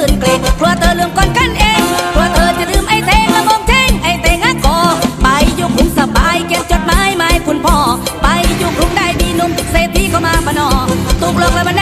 ื่นเกรงกลัวเธอลืมก่อนกันเองเพราะเธอจะลืมไอ้เทงละมองเทงไอ้เทงอะก่อไปอยู่กรุงสบายเก็บจดหมายหม่คุณพ่อ ไปอยู่กรุงได้ดีนุ่มเศรษฐีเข้ามาปนอตุกหลอกแล้วมัน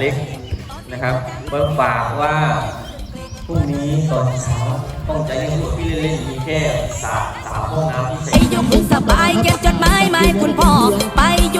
เล็กนะครับเพิ่งฝากว่าพรุ่งนี้ตอนเช้าต้องใจเย็นๆพี่เล่นๆมีแค่สามสามห้องน้ำที่ใช้ ไปอยู่คุณสบายเก็บจดหมายหมายคุณพ่อไปอยู่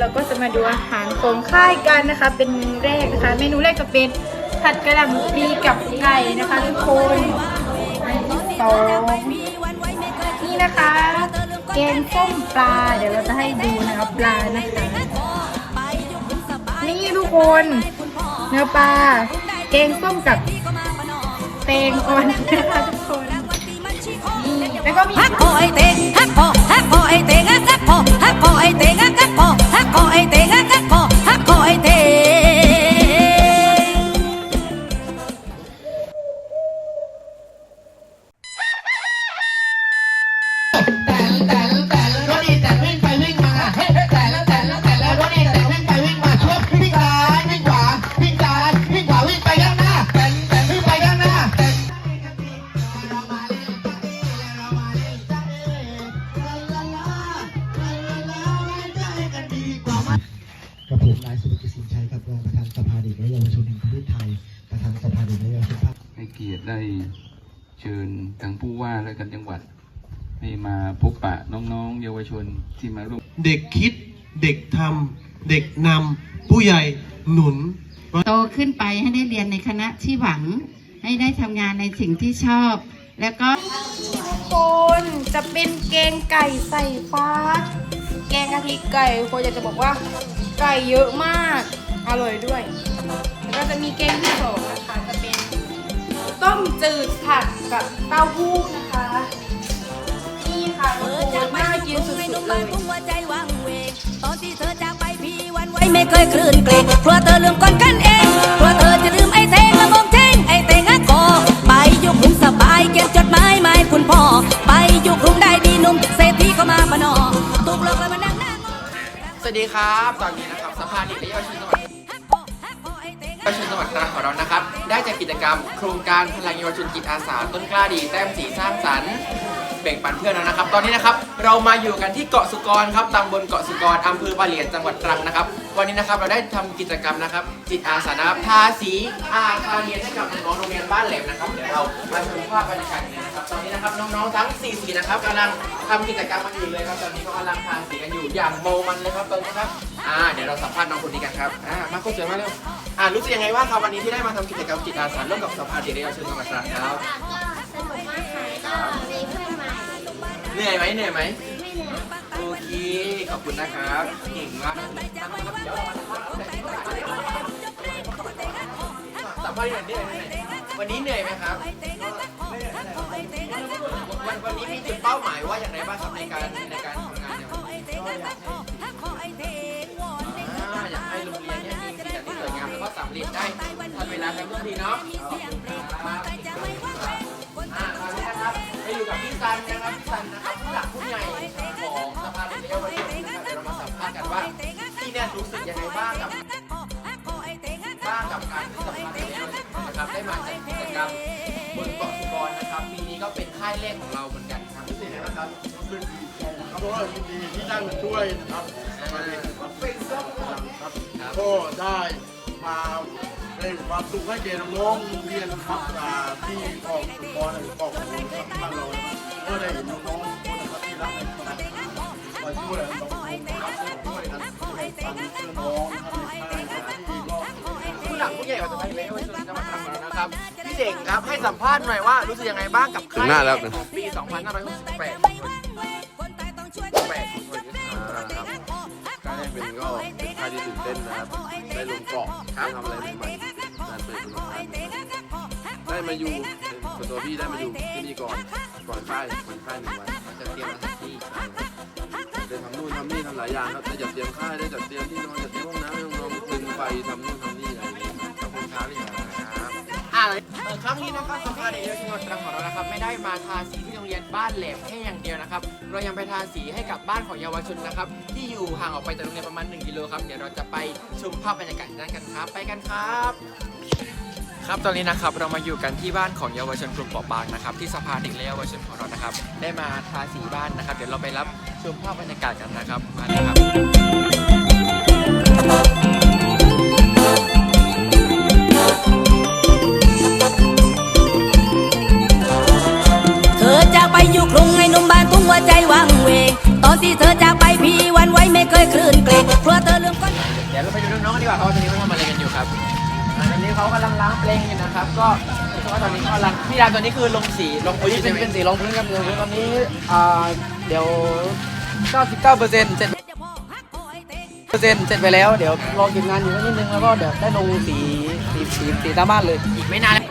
เราก็จะมาดูอาหารของค่ายกันนะคะ เป็นเมนูแรกนะคะ เมนูแรกจะเป็นผัดกระหล่ำปลีกับไก่นะคะทุกคนอันที่สองนี่นะคะแกงส้มปลา เดี๋ยวเราจะให้ดูนะคะปลานะคะนี่ทุกคนเนื้อปลาแกงส้มกับแตงอ่อนนะคะทุกคนนี่แล้วก็มีฮักคอไอเตงฮักคอ ฮักพอไอเตงฮักพอฮักพอไอเตงฮักพอฮักพอไอเตงฮัก สภาเด็กและเยาวชนแห่งประเทศไทย ประธานสภาเด็กและเยาวชนภาคให้เกียรติได้เชิญทางผู้ว่าและกันจังหวัดให้มาพบปะน้องๆ เยาวชนที่มาร่วมเด็กคิดเด็กทำเด็กนำผู้ใหญ่หนุนโตขึ้นไปให้ได้เรียนในคณะที่หวัง ให้ได้ทำงานในสิ่งที่ชอบ แล้วก็ทุกคนจะเป็นแกงไก่ใส่ฟ้าแกงกะทิไก่คนอยากจะบอกว่าไก่เยอะมาก อร่อยด้วย แล้วก็จะมีแกงที่สองนะคะจะเป็นต้มจืดผัดกับเต้าหู้นะคะ นี่ค่ะทุกคนน่ากินสุดให้ๆนุ่มเลลอยยพุ่งหัวใจว่างเวงตอนที่เธอจากไปพี่หวันไหวไม่เคยคลื่นเกรงกลัวเธอลืมก่อนกันเองกลัวเธอจะลืมไอ้เทงและมองเทงไอ้เตงฮักคอไปอยู่กรุงสบายเขียนจดหมายมาให้คุณพ่อ ไปอยู่กรุงได้ดีหนุ่มเศรษฐีก็มาปะนอถูกหลอกแล้วมานั่งหน้างอสวัสดีครับตอนนี้ เยาวชนจังหวัดตรังของเรานะครับ ได้จากกิจกรรม โครงการพลังเยาวชนจิตอาสาต้นกล้าดีแต้มสีสร้างสรรค์แบ่งปันเพื่อนแล้วนะครับ ตอนนี้นะครับเรามาอยู่กันที่เกาะสุกรครับตำบลเกาะสุกรอำเภอปะเหลียนจังหวัดตรังนะครับ วันนี้นะครับเราได้ทำกิจกรรมนะครับ จิตอาสานะครับทาสีอาคารเรียนให้กับน้องๆโรงเรียนบ้านแหลมนะครับเดี๋ยวเรามาชมภาพบรรยากาศกันเลยนะครับตอนนี้นะครับน้องๆทั้ง4สีนะครับกำลังทำกิจกรรมกันอยู่เลยครับตอนนี้ก็กำลังทาสีกันอยู่อย่างเมามันเลยครับตอนนี้ครับอ่าเดี๋ยวเราสัมภาษณ์น้องคนนี้กันครับอ่ามาคนสวยมาเร็วอ่ารู้สึกยังไงบ้างครับวันนี้ที่ได้มาทำกิจกรรมจิตอาสาร่วมกับสภาเด็กและเยาวชนจังหวัดตรังครับเเหนื่อยไหมเหนื่อยไหมโอเค ขอบคุณนะครับ เก่งมากสัมภาษณ์หน่อยเหนื่อยไหมวันนี้เหนื่อยไหมครับ วันวันนี้มีจุดเป้าหมายว่าอย่างไรบ้างครับในการในการทำงานเนี่ยอ่าอยากให้โรงเรียนเนี่ยมีสีสันที่สวยงามแล้วก็สำเร็จได้ทันเวลากันทุกทีเนาะ รู้สึกยังไงบ้างกับบ้างกับการที่สภาเด็กและเยาวชนนะครับได้มาจัดกิจกรรมบนเกาะสุกรนะครับปีนี้ก็เป็นค่ายแรกของเราเหมือนกันครับรู้สึกยังไงบ้างครับรู้สึกดีใจแล้วก็ก็ยินดีที่ได้มาช่วยนะครับมาเลยครับครับก็ได้มาเป็นความสุขให้แก่น้องๆเรียนนะครับอ่าที่กองสุกรหรือกองของครับบ้านเรานะครับก็ได้เห็นน้องๆคนนะครับที่รักนะครับมาช่วยน้อง กันเพื่องนะครับผู้หลักผู้ใหญ่ของสภาเด็กและเยวชนจังหวัดตรังของเรานะครับพี่เด่งครับให้สัมภาษณ์หน่อยว่ารู้สึกยังไงบ้างกับค่ายแห่ของปี 2568 การได้เป็นก็เป็นค่ายที่ตื่นเต้นนะครับ ได้ลงเกาะได้ทำอะไรใหม่ๆการเปิดประสบการณ์ได้มาอยู่ส่วนตัวพี่ได้มาอยู่ที่นี่ก่อนก่อนค่ายก่อนค่ายหนึ่งวันจะเตรียมสถานที่ ได้ทำนู่นทำนี่ทำหลายอย่างครับได้จัดเตรียมค่ายได้จัดเตรียมที่นอนจัดเตรียมห้องน้ำให้น้องๆตึงไฟทำนู่นทำนี่อะไรอย่างเงี้ยครับขอบคุณครับพี่ครับ อ่าเอ่อครั้งนี้นะครับสภาเด็กและเยาวชนจังหวัดตรังของเรานะครับ ไม่ได้มาทาสีที่โรงเรียนบ้านแหลมแค่อย่างเดียวนะครับ เรายังไปทาสีให้กับบ้านของเยาวชนนะครับ ที่อยู่ห่างออกไปจากโรงเรียนประมาณ 1 กิโลครับ เดี๋ยวเราจะไปชมภาพบรรยากาศนั้นกันครับ ไปกันครับ ครับตอนนี้นะครับเรามาอยู่กันที่บ้านของเยาวชนกลุ่มเปราะบางนะครับที่สภาเด็กและเยาวชนของเรานะครับ ได้มาทาสีบ้านนะครับ เดี๋ยวเราไปรับ ชมภาพบรรยากาศกันนะครับ มาเลยครับเธอจากไปอยู่กรุงไอ้หนุ่มบ้านทุ่งหัวใจวังเวงตอนที่เธอจากไปพี่หวันไหว้ไม่เคยคลื่นเกรงเพราะเธอลืมก้อนเดี๋ยวเราไปดูน้องๆดีกว่าครับว่าตอนนี้เขาทำอะไรกันอยู่ครับอ่าตอนนี้เขากำลังล้างเพลงอยู่นะครับ ก็รู้สึกว่าตอนนี้เขากำลังพี่ดาวตอนนี้คือลงสีลงพื้นเป็นเป็นสีลงพื้นครับลงพื้นตอนนี้อ่า เดี๋ยว 99เปอร์เซ็นต์เสร็จเปอร์เซ็นต์เสร็จไปแล้วเดี๋ยวรอเก็บงานอยู่นิดนึงแล้วก็เดี๋ยวได้ลงสีสีสีสีตามบ้านเลยอีกไม่นานแล้ว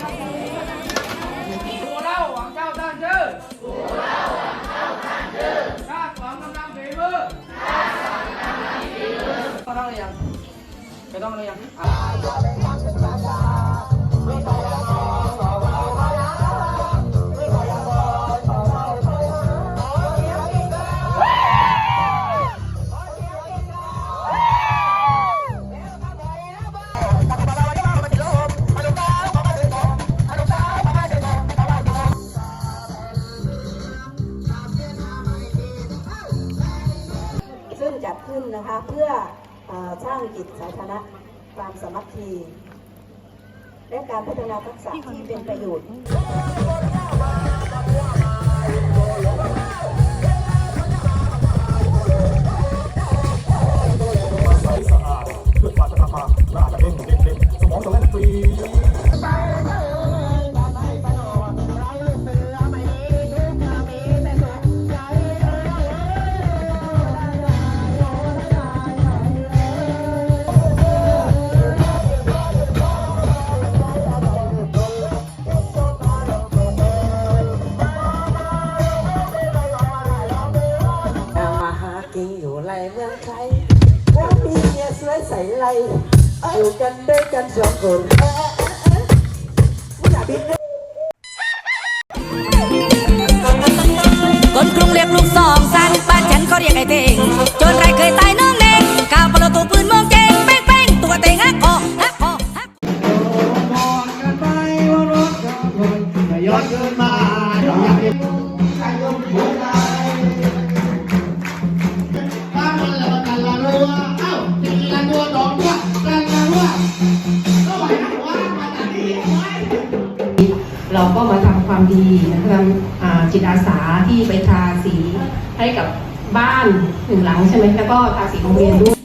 ก็ต้องเลยยังไม่ต้องเลยยังซึ่ง มัคคี และการพัฒนาทักษะที่เป็นประโยชน์ กันสองคนเอ๊ะเอออย่าบินนะคนกรุงเรียกลูกสองสันบ้านฉันเขาเรียกไอ้เท่งจนไรเคยตายน้องเน่งข้าว ความดีนะคะจิตอาสาที่ไปทาสีให้กับบ้านหนึ่งหลังใช่ไหมแล้วก็ทาสีโรงเรียนด้วย